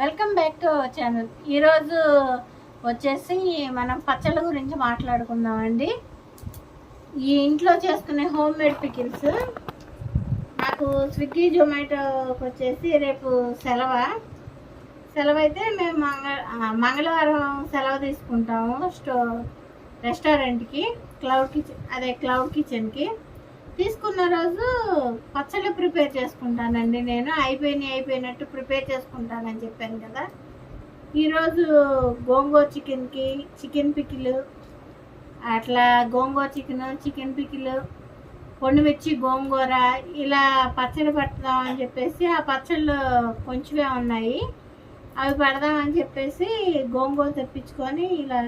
Welcome back to our channel ఈరోజు వచ్చేసి మనం పచ్చళ్ళ గురించి మాట్లాడుకుందామండి. ఈ ఇంట్లో చేసుకునే హోమ్ మేడ్ పికిల్స్ నాకు స్విగ్గీ జొమాటోకి వచ్చేసి రేపు సెలవ? సెలవు అయితే మేము మంగ మంగళవారం సెలవు తీసుకుంటాము స్టో రెస్టారెంట్కి క్లౌడ్ కిచెన్ అదే క్లౌడ్ కిచెన్కి తీసుకున్న రోజు పచ్చళ్ళు ప్రిపేర్ చేసుకుంటానండి నేను. అయిపోయినాయి అయిపోయినట్టు ప్రిపేర్ చేసుకుంటానని చెప్పాను కదా. ఈరోజు గోంగూర చికెన్కి చికెన్ పికిలు అట్లా గోంగూర చికెన్ చికెన్ పికిలు పొండుమిర్చి గోంగూర ఇలా పచ్చడి అని చెప్పేసి ఆ పచ్చళ్ళు కొంచెమే ఉన్నాయి. అవి పెడదామని చెప్పేసి గోంగూర తెప్పించుకొని ఇలా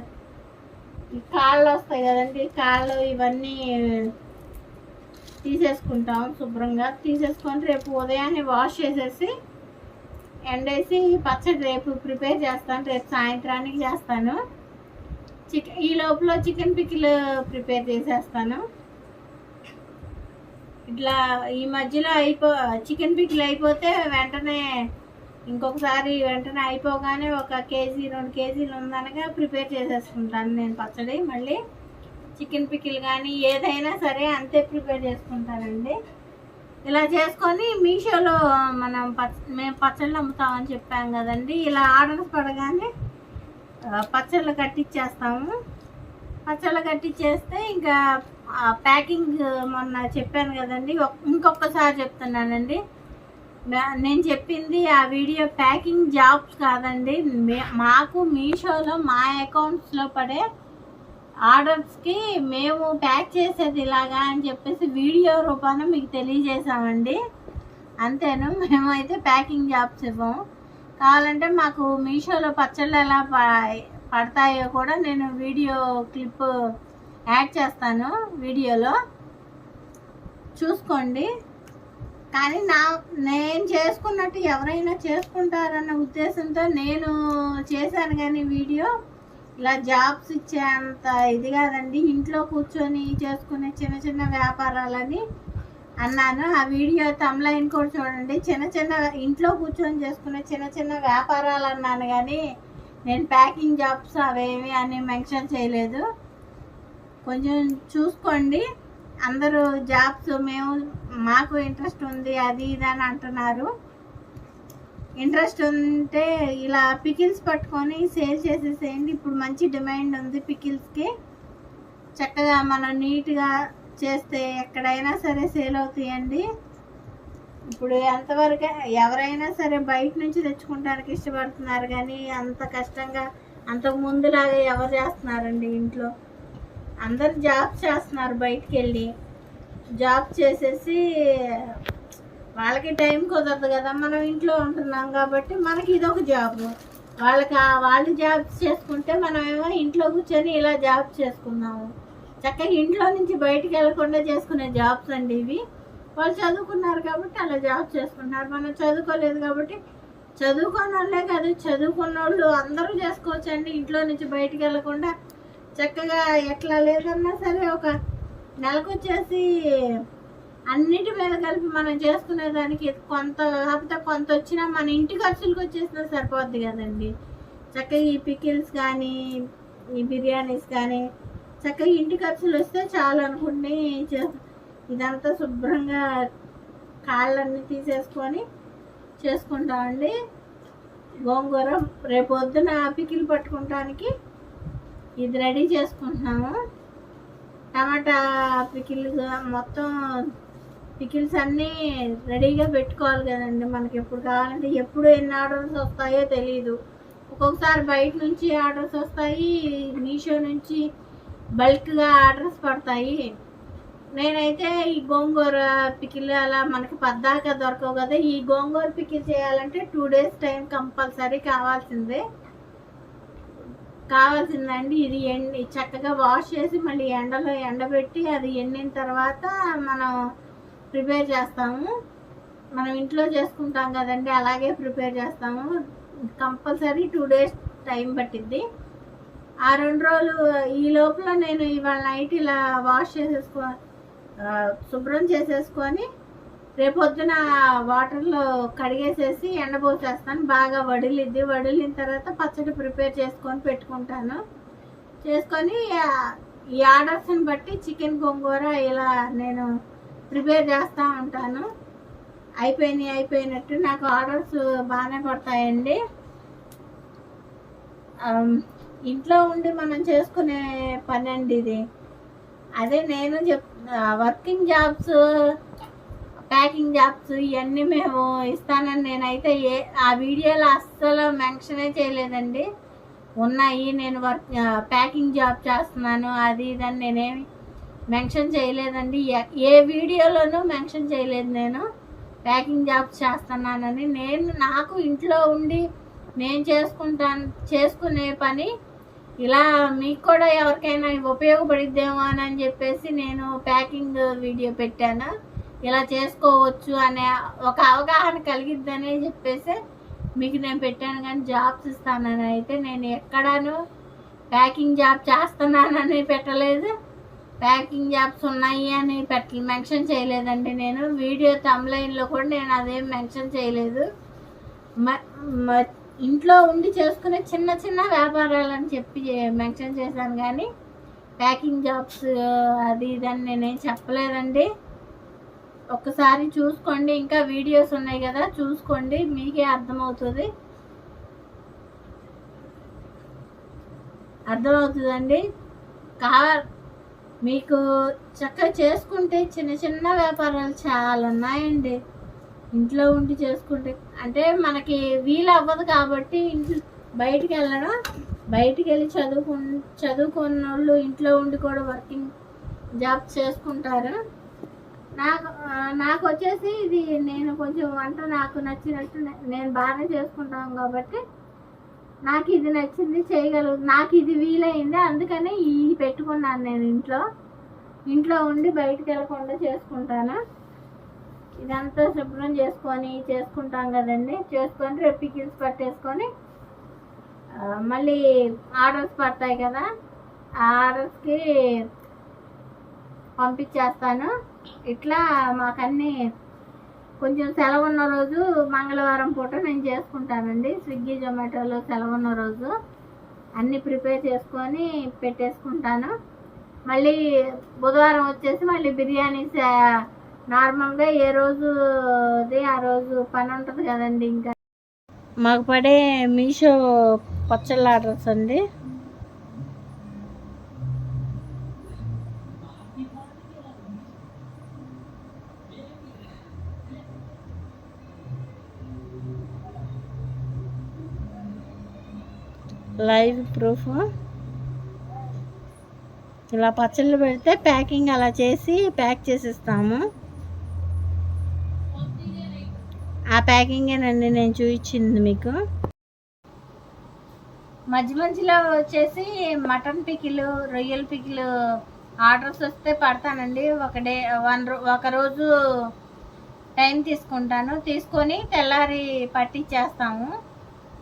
కాళ్ళు వస్తాయి కదండి కాళ్ళు ఇవన్నీ తీసేసుకుంటాం శుభ్రంగా. తీసేసుకొని రేపు ఉదయాన్నే వాష్ చేసేసి ఎండేసి పచ్చడి రేపు ప్రిపేర్ చేస్తాను. రేపు సాయంత్రానికి చేస్తాను. చికెన్ ఈ లోపల చికెన్ పికిల్ ప్రిపేర్ చేసేస్తాను. ఇట్లా ఈ మధ్యలో అయిపో చికెన్ పికిల్ అయిపోతే వెంటనే ఇంకొకసారి వెంటనే అయిపోగానే ఒక కేజీ రెండు కేజీలు ఉందనగా ప్రిపేర్ చేసేసుకుంటాను నేను పచ్చడి మళ్ళీ. చికెన్ పికిల్ కానీ ఏదైనా సరే అంతే ప్రిపేర్ చేసుకుంటానండి ఇలా చేసుకొని మీషోలో మనం పచ్చ మేము పచ్చళ్ళు అమ్ముతామని చెప్పాం కదండి. ఇలా ఆర్డర్స్ పడగానే పచ్చళ్ళు కట్టించేస్తాము పచ్చళ్ళు కట్టించేస్తే ఇంకా ప్యాకింగ్ మొన్న చెప్పాను కదండి. ఇంకొకసారి చెప్తున్నానండి. నేను చెప్పింది ఆ వీడియో ప్యాకింగ్ జాబ్స్ కాదండి. మే- మాకు మీషోలో మా అకౌంట్స్లో పడే ఆర్డర్స్కి మేము ప్యాక్ చేసేది ఇలాగా అని చెప్పేసి వీడియో రూపాన మీకు తెలియజేసామండి అంతేను? మేమైతే ప్యాకింగ్ జాబ్స్ ఇవ్వము కావాలంటే మాకు మీషోలో పచ్చళ్ళు ఎలా ప- పడతాయో కూడా నేను వీడియో క్లిప్ యాడ్ చేస్తాను వీడియోలో. చూసుకోండి. కానీ నా నేను చేసుకున్నట్టు ఎవరైనా చేసుకుంటారన్న ఉద్దేశంతో నేను చేశాను కానీ వీడియో. ఇలా జాబ్స్ ఇచ్చేంత ఇది కాదండి. ఇంట్లో కూర్చొని చేసుకునే చిన్న చిన్న వ్యాపారాలని అన్నాను. ఆ వీడియో తమ్లైన్ కూడా చూడండి. చిన్న చిన్న ఇంట్లో కూర్చొని చేసుకునే చిన్న చిన్న వ్యాపారాలు అన్నాను కానీ నేను ప్యాకింగ్ జాబ్స్ అవేమి అని మెన్షన్ చేయలేదు. కొంచెం చూసుకోండి. అందరూ జాబ్స్ మేము మాకు ఇంట్రెస్ట్ ఉంది అది ఇది అని అంటున్నారు. ఇంట్రెస్ట్ ఉంటే ఇలా పికిల్స్ పట్టుకొని సేల్ చేసేసేయండి. ఇప్పుడు మంచి డిమాండ్ ఉంది పికిల్స్కి. చక్కగా మనం నీట్గా చేస్తే ఎక్కడైనా సరే సేల్ అవుతాయండి. ఇప్పుడు ఎంతవరకు ఎవరైనా సరే బయట నుంచి తెచ్చుకుంటానికి ఇష్టపడుతున్నారు కానీ అంత కష్టంగా అంతకు ముందులాగా ఎవరు చేస్తున్నారండి ఇంట్లో? అందరు జాబ్ చేస్తున్నారు బయటికి వెళ్ళి జాబ్ చేసేసి వాళ్ళకి టైం కుదరదు కదా మనం ఇంట్లో ఉంటున్నాం కాబట్టి మనకి ఇదొక జాబ్. వాళ్ళకి వాళ్ళు జాబ్స్ చేసుకుంటే మనమేమో ఇంట్లో కూర్చొని ఇలా జాబ్ చేసుకున్నాము చక్కగా ఇంట్లో నుంచి బయటికి వెళ్ళకుండా చేసుకునే జాబ్స్ అండి ఇవి. వాళ్ళు చదువుకున్నారు కాబట్టి అలా జాబ్ చేసుకుంటున్నారు. మనం చదువుకోలేదు కాబట్టి చదువుకున్న వాళ్ళే కాదు చదువుకున్న వాళ్ళు అందరూ చేసుకోవచ్చు అండి ఇంట్లో నుంచి బయటికి వెళ్ళకుండా చక్కగా ఎట్లా లేదన్నా సరే ఒక నెలకు వచ్చేసి అన్నిటి మీద కలిపి మనం చేసుకునే దానికి కొంత కాకపోతే కొంత వచ్చినా మన ఇంటి ఖర్చులకు వచ్చేసినా సరిపోద్ది కదండి. చక్కగా ఈ పికిల్స్ కానీ ఈ బిర్యానీస్ కానీ చక్కగా ఇంటి ఖర్చులు వస్తే చాలు అనుకుని ఇదంతా శుభ్రంగా కాళ్ళన్నీ తీసేసుకొని చేసుకుంటామండి. గోంగూర రేపు పొద్దున పికిల్ పట్టుకుంటానికి ఇది రెడీ చేసుకుంటున్నాము. టమాటా పికిల్ మొత్తం పికిల్స్ అన్నీ రెడీగా పెట్టుకోవాలి కదండి మనకి ఎప్పుడు కావాలంటే ఎప్పుడు ఎన్ని ఆర్డర్స్ వస్తాయో తెలియదు ఒక్కొక్కసారి బయట నుంచి ఆర్డర్స్ వస్తాయి మీషో నుంచి బల్క్గా ఆర్డర్స్ పడతాయి. నేనైతే ఈ గోంగూర పికిల్ అలా మనకి పద్దాక దొరకవు కదా ఈ గోంగూర పికిల్ చేయాలంటే టూ డేస్ టైం కంపల్సరీ కావాల్సిందే. కావాల్సిందండి ఇది ఎండి చక్కగా వాష్ చేసి మళ్ళీ ఎండలో ఎండబెట్టి అది ఎండిన తర్వాత మనం ప్రిపేర్ చేస్తాము. మనం ఇంట్లో చేసుకుంటాం కదండి అలాగే ప్రిపేర్ చేస్తాము. కంపల్సరీ టూ డేస్ టైం పట్టిద్ది. ఆ రెండు రోజులు ఈ లోపల నేను ఇవాళ నైట్ ఇలా వాష్ చేసేసుకో శుభ్రం చేసేసుకొని రేపొద్దున వాటర్లో కడిగేసేసి ఎండబోసేస్తాను. బాగా వడిలిద్ది. వడిలిన తర్వాత పచ్చడి ప్రిపేర్ చేసుకొని పెట్టుకుంటాను. చేసుకొని ఈ ఆర్డర్స్ని బట్టి చికెన్ గోంగూర ఇలా నేను ప్రిపేర్ చేస్తూ ఉంటాను. అయిపోయినాయి అయిపోయినట్టు నాకు ఆర్డర్స్ బాగానే పడతాయండి. ఇంట్లో ఉండి మనం చేసుకునే పని అండి ఇది. అదే నేను చెప్ వర్కింగ్ జాబ్స్ ప్యాకింగ్ జాబ్స్ ఇవన్నీ మేము ఇస్తానని నేనైతే ఏ ఆ వీడియోలో అస్సలు మెన్షనే చేయలేదండి. ఉన్నాయి నేను వర్క్ ప్యాకింగ్ జాబ్ చేస్తున్నాను అది ఇది అని నేనేమి మెన్షన్ చేయలేదండి. ఏ- ఏ వీడియోలోనూ మెన్షన్ చేయలేదు నేను. ప్యాకింగ్ జాబ్ చేస్తున్నానని. నేను నాకు ఇంట్లో ఉండి నేను చేసుకుంటాను చేసుకునే పని ఇలా మీకు కూడా ఎవరికైనా ఉపయోగపడిద్దేమో అని అని చెప్పేసి నేను ప్యాకింగ్ వీడియో పెట్టాను. ఇలా చేసుకోవచ్చు అనే ఒక అవగాహన కలిగిద్దని చెప్పేసి మీకు నేను పెట్టాను కానీ జాబ్స్ ఇస్తానని అయితే నేను ఎక్కడాను ప్యాకింగ్ జాబ్ చేస్తున్నానని పెట్టలేదు. ప్యాకింగ్ జాబ్స్ ఉన్నాయి అని పెట్ట మెన్షన్ చేయలేదండి నేను. వీడియో తమ్లైన్లో కూడా నేను అదేం మెన్షన్ చేయలేదు. మ- మ- ఇంట్లో ఉండి చేసుకునే చిన్న చిన్న వ్యాపారాలని చెప్పి మెన్షన్ చేశాను కానీ ప్యాకింగ్ జాబ్స్ అది ఇది అని నేనేం చెప్పలేదండి. ఒక్కసారి చూసుకోండి. ఇంకా వీడియోస్ ఉన్నాయి కదా చూసుకోండి. మీకే అర్థమవుతుంది. అర్థమవుతుందండి. కావాలి మీకు చక్కగా చేసుకుంటే చిన్న చిన్న వ్యాపారాలు చాలా ఉన్నాయండి. ఇంట్లో ఉండి చేసుకుంటే అంటే మనకి వీలు అవ్వదు కాబట్టి ఇంట్లో బయటికి వెళ్ళడం బయటికి వెళ్ళి చదువుకు చదువుకున్న వాళ్ళు ఇంట్లో ఉండి కూడా వర్కింగ్ జాబ్ చేసుకుంటారు. నాకు నాకు వచ్చేసి ఇది నేను కొంచెం వంట నాకు నచ్చినట్టు నేను బాగానే చేసుకుంటాను కాబట్టి నాకు ఇది నచ్చింది చేయగలుగు నాకు ఇది వీలైంది. అందుకని ఇది పెట్టుకున్నాను నేను ఇంట్లో. ఇంట్లో ఉండి బయటకు వెళ్ళకుండా చేసుకుంటాను. ఇదంతా శుభ్రం చేసుకొని చేసుకుంటాం కదండి. చేసుకొని రేపు పికిల్స్ పట్టేసుకొని మళ్ళీ ఆర్డర్స్ పడతాయి కదా ఆ ఆర్డర్స్కి పంపించేస్తాను. ఇట్లా మాకన్నీ కొంచెం సెలవు ఉన్న రోజు మంగళవారం పూట నేను చేసుకుంటానండి. స్విగ్గీ జొమాటోలో సెలవు ఉన్న రోజు అన్నీ ప్రిపేర్ చేసుకొని పెట్టేసుకుంటాను. మళ్ళీ బుధవారం వచ్చేసి మళ్ళీ బిర్యానీ నార్మల్గా ఏ రోజు అది ఆ రోజు పని ఉంటుంది కదండి ఇంకా. మాకు పడే మీషో పచ్చళ్ళ ఆర్డర్స్ అండి. Live proof. ఇలా పచ్చళ్ళు పెడితే ప్యాకింగ్ అలా చేసి ప్యాక్ చేసిస్తాము. ఆ ప్యాకింగేనండి నేను చూపించింది మీకు. మధ్య మధ్యలో వచ్చేసి మటన్ పికిలు రొయ్యల పికిలు ఆర్డర్స్ వస్తే పడతానండి. ఒక డే వన్ రో ఒక రోజు టైం తీసుకుంటాను. తీసుకొని తెల్లారి పట్టించేస్తాము.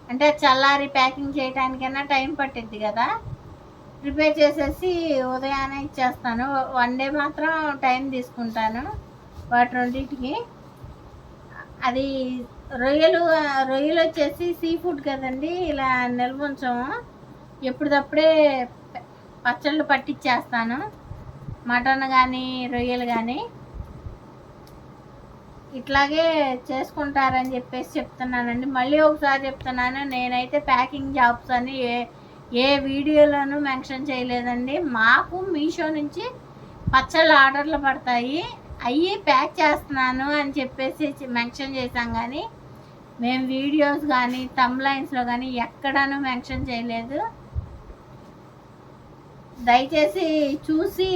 అంటే చల్లారి ప్యాకింగ్ చేయడానికైనా టైం పట్టిద్ది కదా. ప్రిపేర్ చేసేసి ఉదయాన్నే ఇచ్చేస్తాను. వన్ డే మాత్రం టైం తీసుకుంటాను వాటి రెండింటికి. అది రొయ్యలు రొయ్యలు వచ్చేసి సీ ఫుడ్ కదండి ఇలా నిల్వ ఉంచాము. ఎప్పుడప్పుడే పచ్చళ్ళు పట్టించేస్తాను మటన్ కానీ రొయ్యలు కానీ ఇట్లాగే చేసుకుంటారని చెప్పేసి చెప్తున్నానండి. మళ్ళీ ఒకసారి చెప్తున్నాను నేనైతే ప్యాకింగ్ జాబ్స్ అని ఏ ఏ వీడియోలోనూ మెన్షన్ చేయలేదండి. మాకు మీషో నుంచి పచ్చళ్ళు ఆర్డర్లు పడతాయి. అవి ప్యాక్ చేస్తున్నాను అని చెప్పేసి మెన్షన్ చేశాం కానీ మేము వీడియోస్ కానీ తమ్లైన్స్లో కానీ ఎక్కడనూ మెన్షన్ చేయలేదు. దయచేసి చూసి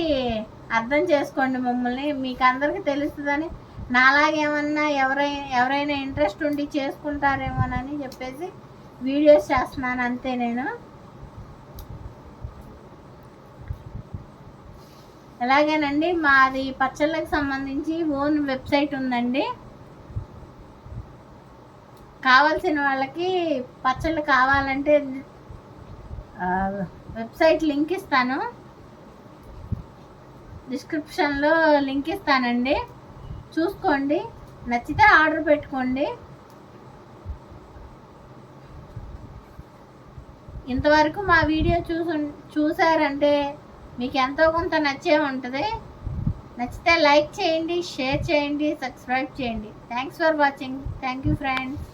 అర్థం చేసుకోండి మమ్మల్ని. మీకు అందరికీ తెలుస్తుందని నాలాగేమన్నా ఎవరైనా ఎవరైనా ఇంట్రెస్ట్ ఉండి చేసుకుంటారేమోనని చెప్పేసి వీడియోస్ చేస్తున్నాను అంతే నేను. అలాగేనండి మాది పచ్చళ్ళకి సంబంధించి ఓన్ వెబ్సైట్ ఉందండి. కావాల్సిన వాళ్ళకి పచ్చళ్ళు కావాలంటే వెబ్సైట్ లింక్ ఇస్తాను. డిస్క్రిప్షన్లో లింక్ ఇస్తానండి. చూసుకోండి. నచ్చితే ఆర్డర్ పెట్టుకోండి. ఇంతవరకు మా వీడియో చూసు చూసారంటే మీకు ఎంతో కొంత నచ్చే ఉంటుంది. నచ్చితే లైక్ చేయండి షేర్ చేయండి సబ్స్క్రైబ్ చేయండి. Thanks for watching thank you friends